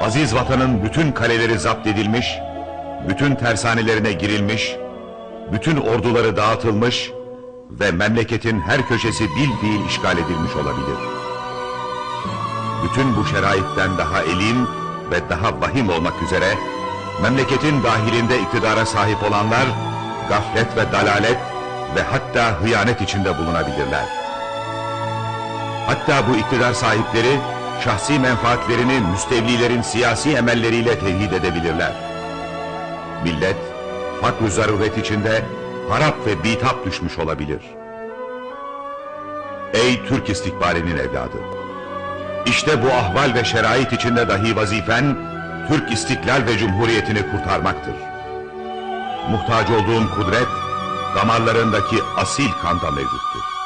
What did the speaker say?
aziz vatanın bütün kaleleri zapt edilmiş, bütün tersanelerine girilmiş, bütün orduları dağıtılmış ve memleketin her köşesi bil fiil işgal edilmiş olabilir. Bütün bu şeraitten daha elim ve daha vahim olmak üzere, memleketin dahilinde iktidara sahip olanlar, gaflet ve dalalet ve hatta hıyanet içinde bulunabilirler. Hatta bu iktidar sahipleri, şahsi menfaatlerini müstevlilerin siyasi emelleriyle tehdit edebilirler. Millet, fakr zaruret içinde harap ve bitap düşmüş olabilir. Ey Türk istikbalinin evladı! İşte bu ahval ve şerait içinde dahi vazifen, Türk istiklal ve cumhuriyetini kurtarmaktır. Muhtaç olduğun kudret, damarlarındaki asil kanda mevcuttur.